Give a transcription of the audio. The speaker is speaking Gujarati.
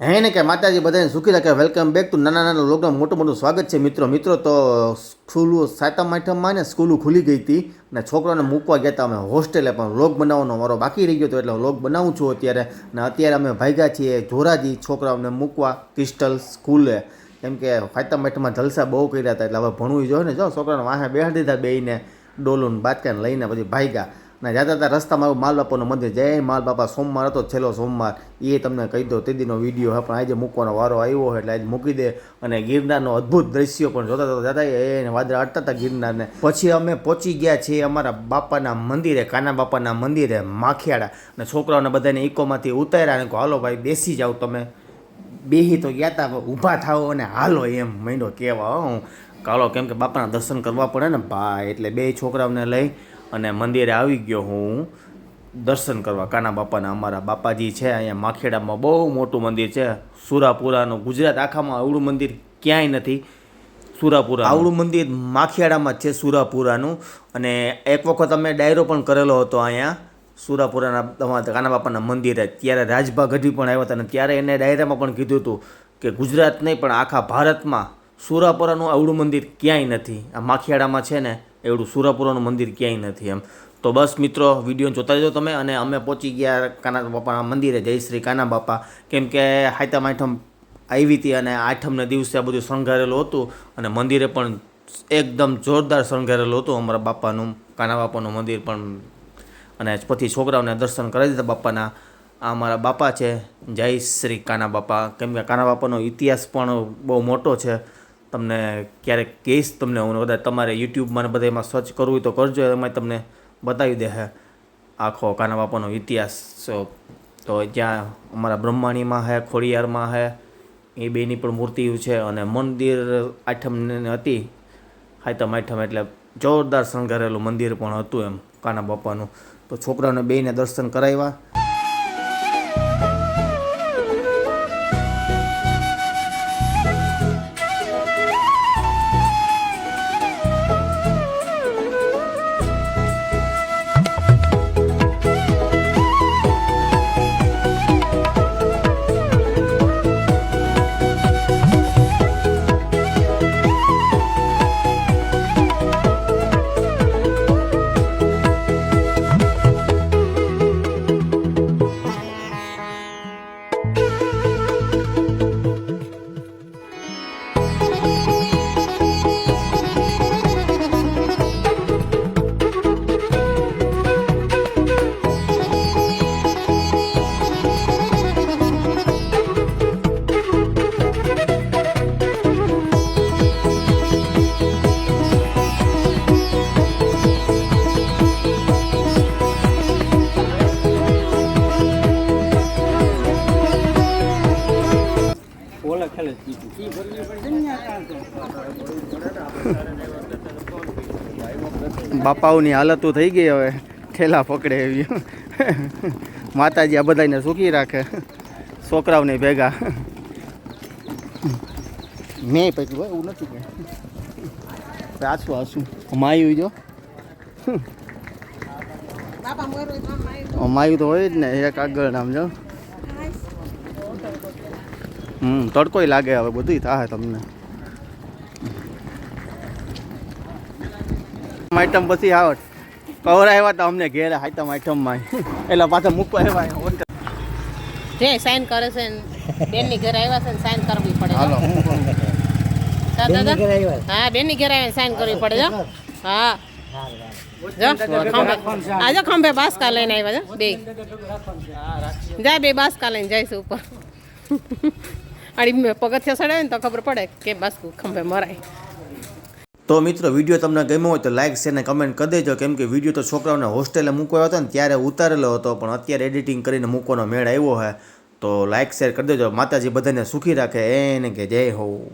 હે ને કે માતાજી બધાને સુખી રાખે. વેલકમ બેક ટુ નાના નાના લોકડાઉન મોટું મોટું સ્વાગત છે મિત્રો. મિત્રો તો સ્કૂલો સાતમ આઠમમાં ને સ્કૂલો ખુલી ગઈ હતી અને છોકરાને મૂકવા ગયા હતા અમે હોસ્ટેલે. પણ વ્લોગ બનાવવાનો મારો બાકી રહી ગયો હતો એટલે વ્લોગ બનાવું છું અત્યારે. અને અત્યારે અમે ભાગ્યા છીએ ધોરાજી છોકરાઓને મૂકવા ક્રિસ્ટલ સ્કૂલે. કેમ કે સાતમ આઠમમાં જલસા બહુ કર્યા હતા એટલે હવે ભણવું જોઈએ ને. જો છોકરાને વાહે બેહાડી દીધા બેઈને ડોલુન બાતકાને લઈને પછી ભાગ્યા. ને, જતા હતા રસ્તામાં માલ બાપાનું મંદિર જય. માલ બાપા સોમવાર હતો, છેલ્લો સોમવાર. એ તમને કહી દો તે દીનો વીડિયો હે, પણ આજે મૂકવાનો વારો આવ્યો હોય એટલે આજે મૂકી દે. અને ગિરનારનો અદ્ભુત દ્રશ્યો પણ જોતા હતા જતા એને વાદળા અટતા હતા ગિરનારને. પછી અમે પહોંચી ગયા છીએ અમારા બાપાના મંદિરે, કાના બાપાના મંદિરે, માખિયાળા. અને છોકરાઓને બધાને ઇકોમાંથી ઉતાર્યા અને હાલો ભાઈ, બેસી જાઓ તમે. બેહી તો ગયા હતા ઊભા થાઓ અને હાલો એમ મહિનો કહેવા, હું. કાલો કેમ કે બાપાના દર્શન કરવા પડે ને, ભાઈ, એટલે બે છોકરાઓને લઈ અને મંદિરે આવી ગયો હું દર્શન કરવા. કાના બાપાના અમારા બાપાજી છે, અહીંયા માખેડામાં બહુ મોટું મંદિર છે. સુરાપુરાનું ગુજરાત આખામાં આવડું મંદિર ક્યાંય નથી. સુરાપુરા આવડું મંદિર માખિયાળામાં જ છે, સુરાપુરાનું. અને એક વખત અમે ડાયરો પણ કરેલો હતો અહીંયા, સુરાપુરાના કાના બાપાના મંદિરે. ત્યારે રાજભા ગઢવી પણ આવ્યા હતા અને ત્યારે એને ડાયરામાં પણ કીધું હતું કે ગુજરાત નહીં, પણ આખા ભારતમાં સુરાપુરાનું આવડું મંદિર ક્યાંય નથી. આ માખિયાળામાં છે ને એવડું સુરાપુરાનું મંદિર ક્યાંય નથી એમ. તો બસ મિત્રો વીડિયો જોતા રહેજો તમે અને અમે પહોંચી ગયા કાના બાપાના મંદિરે. જય શ્રી કાના બાપા. કેમ કે હાયતા આઠમ આવી હતી અને આઠમને દિવસે આ બધું શણગારેલું હતું અને મંદિરે પણ એકદમ જોરદાર શણગારેલું હતું અમારા બાપાનું, કાના બાપાનું મંદિર પણ. અને પછી છોકરાઓને દર્શન કરાવી દીધા બાપાના. આ અમારા બાપા છે. જય શ્રી કાના બાપા. કેમ કે કાના બાપાનો ઇતિહાસ પણ બહુ મોટો છે. તમને ક્યારેક કહીશ તમને હું કદાચ તમારે યુટ્યુબમાં ને બધામાં સર્ચ કરવું હોય તો કરજો એમાં તમને બતાવી દે હે. આખો કાના બાપાનો ઇતિહાસ. તો જ્યાં અમારા બ્રહ્માણીમાં હે, ખોડિયારમાં હે, એ બેની પણ મૂર્તિઓ છે અને મંદિર આઠમ હતી. હાઈતમ આઠમ એટલે જોરદાર શણગારેલું મંદિર પણ હતું એમ કાના બાપાનું. તો છોકરાઓને બેને દર્શન કરાવ્યા. ઓલા ખેલે બાપાઓની હાલતો થઈ ગઈ હવે. ઠેલા પકડે એવી. માતાજી આ બધાને સુખી રાખે. છોકરાઓને ભેગા. મેં પકડ્યું હોય એવું નથી કે. આસું આસું માયું જો. માયું તો હોય જ ને એક આગળ નામ જો. હમ તડકોય લાગે હવે બધું થાય તમને. આઈટમ પછી આવત કવર આવ્યા હતા અમને ઘેર આઈટમ આઈટમમાં. એટલે પાછા મૂકવા આવ્યા હોટલ. જે સાઈન કરે છે ને બેનની ઘેર આવ્યા છે ને સાઈન કરવી પડે. હાલો. હા, બેનની બેનની ઘરે આવીને સાઈન કરવી પડે જો. હા આજે ખંભે. બાસકા લઈને આવ્યા છે બે જા બે બાસકા લઈને જઈશું ઉપર. આડી પગથિયા ચડાવે ને તો ખબર પડે કે બસ ખંભે મરાય. તો મિત્રો, વીડિયો તમને ગમ્યો હોય તો લાઈક શેર ને કમેન્ટ કરી દેજો. કેમ કે વીડિયો તો છોકરાઓને હોસ્ટેલે મૂકવાનો હતો ને, ત્યારે ઉતારેલો હતો, પણ અત્યારે એડિટિંગ કરીને મૂકવાનો મેળ આવ્યો છે તો લાઈક શેર કરી દેજો. માતાજી બધાને સુખી રાખે. એને કે જય હો.